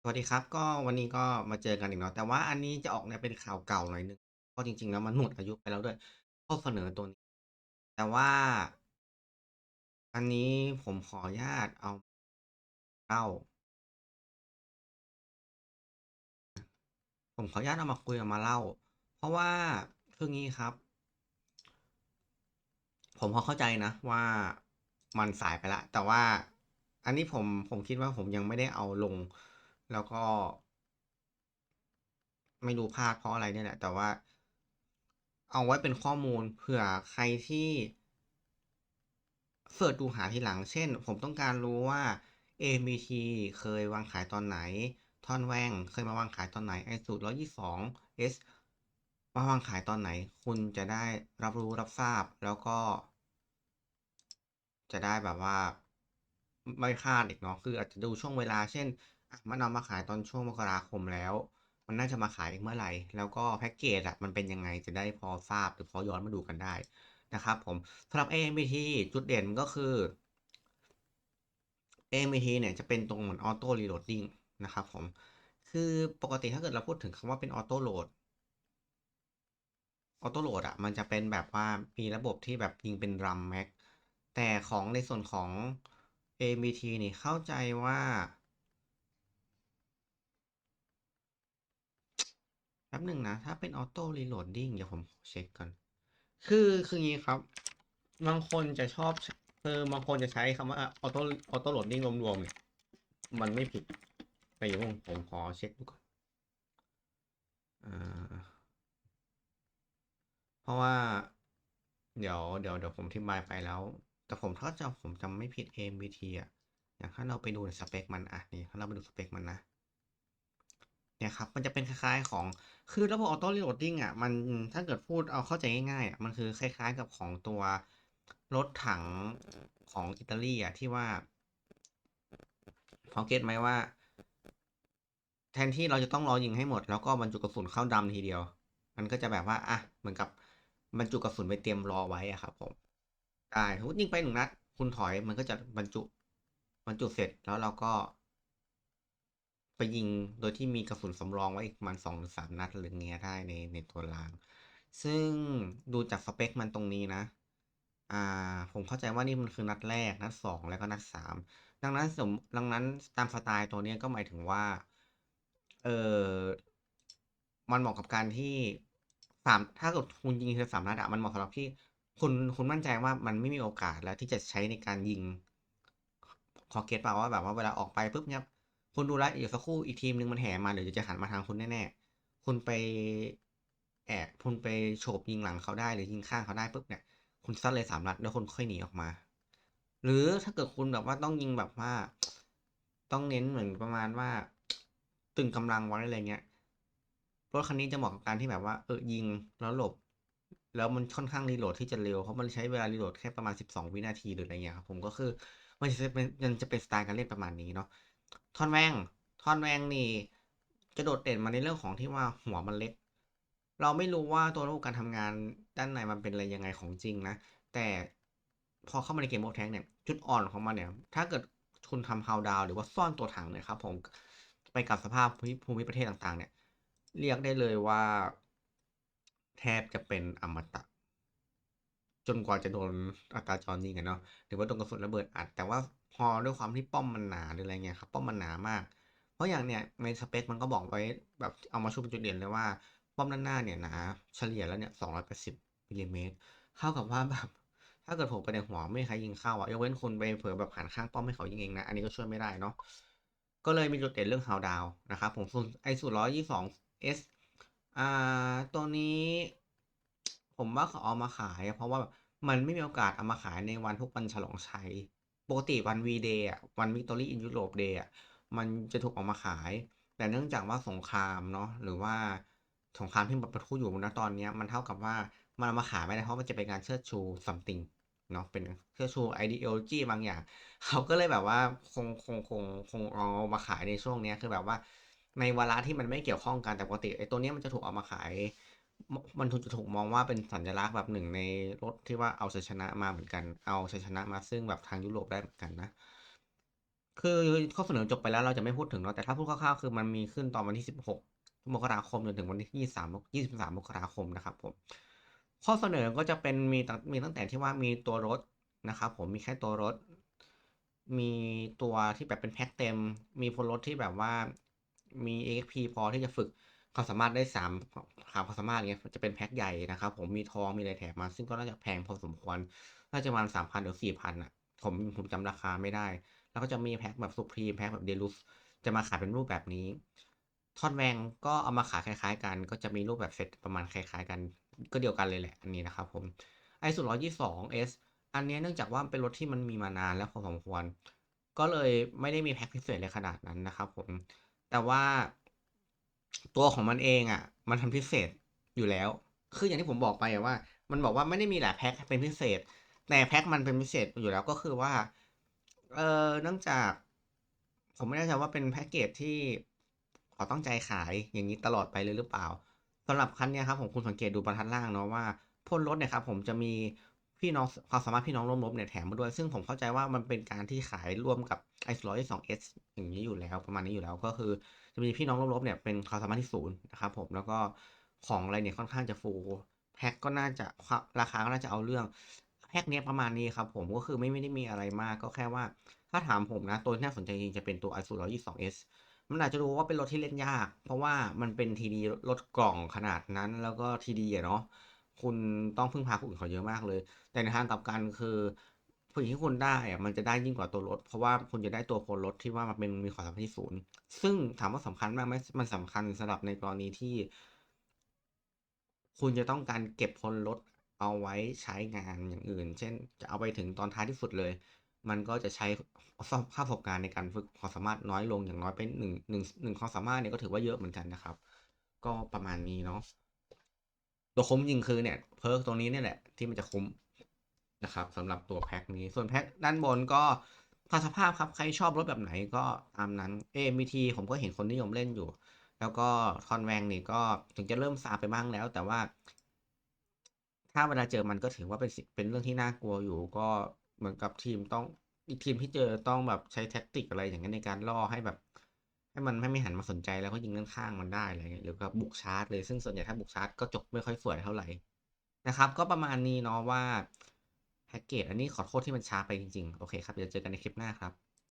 สวัสดีครับ ก็วันนี้ก็มาเจอกันอีกเนาะ แต่ว่าอันนี้จะออกแนวเป็นข่าวเก่าหน่อยหนึ่ง เพราะจริง ๆ แล้วมันหมดอายุไปแล้วด้วย ข้อเสนอตัวนี้ แต่ว่า อันนี้ผมขออนุญาตเอาเล่าผมขออนุญาตเอามาคุยเอามาเล่า เพราะว่าคืองี้ครับ ผมพอเข้าใจนะว่ามันสายไปแล้วแต่ว่าอันนี้ผมผมคิดว่าผมยังไม่ได้เอาลง แล้วก็ ไม่รู้พลาดเพราะอะไรเนี่ยแหละ แต่ว่า เอาไว้เป็นข้อมูลเผื่อใครที่เสิร์ชดูหาทีหลัง เช่น ผมต้องการรู้ว่า AMT เคยวางขายตอนไหน ท่อนแวงเคยมาวางขายตอนไหน iSUT 122 S มาวางขายตอนไหน คุณจะได้รับรู้รับทราบแล้วก็ จะได้แบบว่า ไม่พลาดอีกเนาะคืออาจจะดูช่วงเวลา เช่น อะมันเอามาขายตอนช่วงมกราคมแล้ว มันน่าจะมาขายอีกเมื่อไรแล้วก็แพ็กเกจอะมันเป็นยังไงจะได้พอทราบหรือพอย้อนมาดูกันได้นะครับผมสำหรับ AMBT จุดเด่นก็คือ AMBT เนี่ยจะเป็นตรงเหมือน Auto Reloading นะครับผม คือปกติถ้าเกิดเราพูดถึงคำว่าเป็น Auto Load Auto Load อะมันจะเป็นแบบว่ามีระบบที่แบบยิงเป็น Drum Mag แต่ของในส่วนของ AMBT นี่เข้าใจว่า แป๊บหนึ่งนะ ถ้าเป็น Auto Reloading เดี๋ยวผมเช็กก่อน คือคืองี้ครับ บางคนจะชอบคือบางคนจะใช้คำว่า Auto Auto Loading รวมๆเนี่ยมันไม่ผิดแต่เดี๋ยวผมผมขอเช็กดูก่อนอาเพราะว่า เดี๋ยวเดี๋ยวเดี๋ยวผมอธิบายไปแล้ว แต่ผมถ้าจำผมจำไม่ผิด AMBT อะอย่างถ้าเราไปดูในสเปกมันอะนี่ถ้าเราไปดูสเปกมันนะ เนี่ยครับมันจะเป็นคล้ายๆของคือระบบ Auto Reloading อะมันถ้าเกิดพูดเอาเข้าใจง่ายๆอะมันคือคล้ายๆกับของตัวรถถังของอิตาลีอะที่ว่าพอเก็ตไหมว่า แทนที่เราจะต้องรอยิงให้หมด แล้วก็บรรจุกระสุนเข้า Drum ทีเดียว มันก็จะแบบว่าอะเหมือนกับบรรจุกระสุนไว้เตรียมรอไว้อะครับผมใช่สมมุติยิงไป1นัด คุณถอยมันก็จะบรรจุบรรจุเสร็จแล้วเราก็ ไปยิงโดยที่มีกระสุนสำรองไว้อีกประมาณ2หรือ3นัดอะไรอเงี้ยได้ในในตัวราง ซึ่งดูจากสเปกมันตรงนี้นะ อ่า ผมเข้าใจว่านี่มันคือนัดแรก นัด2แล้วก็นัด3ดังนั้นสมดังนั้นตามสไตล์ตัวเนี้ยก็หมายถึงว่า เออมันเหมาะกับการที่3ถ้าเกิดคุณยิงทีละ3นัดอะมันเหมาะสำหรับที่คุณคุณมั่นใจว่ามันไม่มีโอกาสแล้วที่จะใช้ในการยิงพอเกตเปล่าว่าแบบว่าเวลาออกไปปุ๊บเนี่ย คุณดูแลเดี๋ยวสักครู่อีกทีมหนึ่งมันแห่มาเดี๋ยวจะหันมาทางคุณแน่ๆคุณไปแอบคุณไปโฉบยิงหลังเขาได้หรือยิงข้างเขาได้ปุ๊บเนี่ย คุณซัดเลย3นัดแล้วคุณค่อยหนีออกมา หรือถ้าเกิดคุณแบบว่าต้องยิงแบบว่า ต้องเน้นเหมือนประมาณว่า ตึงกำลังไว้อะไรเงี้ยรถคันนี้จะเหมาะกับการที่แบบว่าเออยิงแล้วหลบ แล้วมันค่อนข้าง reload ที่จะเร็วเพราะมันใช้เวลา reload แค่ประมาณ 12 วินาทีหรืออะไรเงี้ยครับผมก็คือมันจะเป็นมันจะเป็นสไตล์การเล่นประมาณนี้เนาะ ท่อนแวงท่อนแวงนี่ จะโดดเด่นมาในเรื่องของที่ว่าหัวมันเล็ก เราไม่รู้ว่าตัวระบบการทำงานด้านในมันเป็นอะไรยังไงของจริงนะ แต่พอเข้ามาใน Game of Tanks เนี่ย จุดอ่อนของมันเนี่ย ถ้าเกิดคุณทำ Countdown หรือว่าซ่อนตัวถังเนี่ยครับผมไปกับสภาพภูมิประเทศต่างๆ เนี่ย เรียกได้เลยว่า แทบจะเป็นอมตะ จนกว่าจะโดนอัตราจรยิงอะเนาะหรือว่าโดนกระสุนระเบิดอัดแต่ว่า พอด้วยความที่ป้อมมันหนาหรืออะไรเงี้ยครับ ป้อมมันหนามาก เพราะอย่างเนี่ยในสเปกมันก็บอกไว้แบบเอามาชูเป็นจุดเด่นเลยว่า ป้อมด้านหน้าเนี่ยหนาเฉลี่ยแล้วเนี่ย280มิลลิเมตรเท่ากับว่าแบบถ้าเกิดผล่ไปในหัวไม่ใครยิงเข้าอะยกเว้นคุณไปเผลอแบบหันข้างป้อมให้เขายิงเองนะ อันนี้ก็ช่วยไม่ได้เนาะก็เลยมีจุดเด่นเรื่อง Countdown นะครับผมส่วน iSUT 122 S อ่าตัวนี้ ผมว่าเขาเอามาขาย เพราะว่ามันไม่มีโอกาสเอามาขายในวันพวกวันฉลองชัย ปกติวัน V-Day อะวัน Victory in Europe Day อะมันจะถูกเอามาขาย แต่เนื่องจากว่าสงครามเนาะหรือว่าสงครามที่แบบปะทุอยู่ณตอนนี้มันเท่ากับว่ามันมาขายไม่ได้เพราะมันจะเป็นการเชิดชู something เนาะเป็นเชิดชู ideology บางอย่าง เขาก็เลยแบบว่าคงคงคงคงเอามาขายในช่วงนี้คือแบบว่าในเวลาที่มันไม่เกี่ยวข้องกันแต่ปกติไอ้ตัวเนี้ยมันจะถูกเอามาขาย มันถูกจะถูกมองว่าเป็นสัญลักษณ์แบบหนึ่งในรถที่ว่าเอาชัยชนะมาเหมือนกัน เอาชัยชนะมาซึ่งแบบทางยุโรปได้เหมือนกันนะ คือข้อเสนอจบไปแล้วเราจะไม่พูดถึงเนาะแต่ถ้าพูดคร่าวๆคือมันมีขึ้นตอนวันที่ 16 มกราคมจนถึงวันที่ 23 23 มกราคมนะครับผม ข้อเสนอก็จะเป็นมีตั้งมีตั้งแต่ที่ว่ามีตัวรถนะครับผมมีแค่ตัวรถ มีตัวที่แบบเป็นแพ็คเต็ม มีพลรถที่แบบว่ามี EXP พอที่จะฝึกความสามารถได้3าม ความสามารถเงี้ยจะเป็นแพ็คใหญ่นะครับผมมีทองมีอะไรแถมมา ซึ่งก็น่าจะแพงพอสมควร น่าจะประมาณสามพันหรือสี่พันอะ ผมผมจำราคาไม่ได้ แล้วก็จะมีแพ็คแบบสุพรีมแพ็คแบบเดลุสจะมาขายเป็นรูปแบบนี้ทอดแวงก็เอามาขายคล้ายๆ กัน ก็จะมีรูปแบบเซตประมาณคล้ายๆ กัน ก็เดียวกันเลยแหละอันนี้นะครับผมไอสุดร้อยยี่สองเอสอันนี้เนื่องจากว่าเป็นรถที่มันมีมานานแล้วพอสมควร ก็เลยไม่ได้มีแพ็คพิเศษเลยขนาดนั้นนะครับผม แต่ว่าตัวของมันเองอะ มันทำพิเศษอยู่แล้ว คืออย่างที่ผมบอกไปว่า มันบอกว่าไม่ได้มีหลายแพ็คเป็นพิเศษ แต่แพ็คมันเป็นพิเศษอยู่แล้วก็คือว่า เออเนื่องจาก ผมไม่แน่ใจว่าเป็นแพ็กเกจที่เขาตั้งใจขายอย่างนี้ตลอดไปเลยหรือเปล่าสำหรับคันนี้ครับผมคุณสังเกตดูบรรทัดล่างเนาะว่าพ่นรถเนี่ยครับผมจะมี พี่น้องความสามารถพี่น้องร่วมรบเนี่ยแถมมาด้วย ซึ่งผมเข้าใจว่ามันเป็นการที่ขายร่วมกับไอซ์ร้อยสองเอสอย่างนี้อยู่แล้วประมาณนี้อยู่แล้วก็คือ จะมีพี่น้องร่วมรบเนี่ยเป็นความสามารถที่ศูนย์นะครับผมแล้วก็ของอะไรเนี่ยค่อนข้างจะฟูแพ็คก็น่าจะราคาก็น่าจะเอาเรื่องแพ็คเนี้ยประมาณนี้ครับผมก็คือไม่ไม่ได้มีอะไรมากก็แค่ว่า ถ้าถามผมนะตัวที่น่าสนใจจริงจะเป็นตัว i 1 2 2 s มันอาจจะดูว่าเป็นรถที่เล่นยาก เพราะว่ามันเป็นทีดีรถกล่องขนาดนั้นแล้วก็ทีดีอะเนาะ คุณต้องพึ่งพาคนอื่นเขาเยอะมากเลย แต่ในทางกลับกันคือผลที่คุณได้อะมันจะได้ยิ่งกว่าตัวรถ เพราะว่าคุณจะได้ตัวพลรถที่ว่ามันเป็นมีความสามารถที่ศูนย์ซึ่งถามว่าสำคัญมากไหมมันสำคัญสำหรับในกรณีที่ คุณจะต้องการเก็บพลรถเอาไว้ใช้งานอย่างอื่น เช่น จะเอาไปถึงตอนท้ายที่สุดเลย มันก็จะใช้ค่าประสบการณ์ในการฝึกความสามารถน้อยลงอย่างน้อยเป็นหนึ่งหนึ่งหนึ่งความสามารถเนี่ยก็ถือว่าเยอะเหมือนกันนะครับ ก็ประมาณนี้เนาะ ตัวคุ้มจริงคือเนี่ยเพิร์กตรงนี้เนี่ยแหละที่มันจะคุ้มนะครับสำหรับตัวแพ็คนี้ส่วนแพ็คด้านบนก็พาสภาพครับ ใครชอบรถแบบไหนก็ตามนั้น AMT ผมก็เห็นคนนิยมเล่นอยู่ แล้วก็ทอนแวงนี่ก็ถึงจะเริ่มซาไปบ้างแล้ว แต่ว่า ถ้าเวลาเจอมันก็ถือว่าเป็นเป็นเรื่องที่น่ากลัวอยู่ ก็เหมือนกับทีมต้องอีกทีมที่เจอต้องแบบใช้แท็กติกอะไรอย่างนั้นในการล่อให้แบบ ให้มันไม่ไม่หันมาสนใจแล้วก็ยิงด้านข้างมันได้อะไรเงี้ยหรือก็บุกชาร์จเลยซึ่งส่วนใหญ่ถ้าบุกชาร์จก็จบไม่ค่อยสวยเท่าไหร่นะครับ ก็ประมาณนี้เนาะว่าแพ็กเกจอันนี้ขอโทษที่มันช้าไปจริงๆ โอเคครับเดี๋ยวเจอกันในคลิปหน้าครับ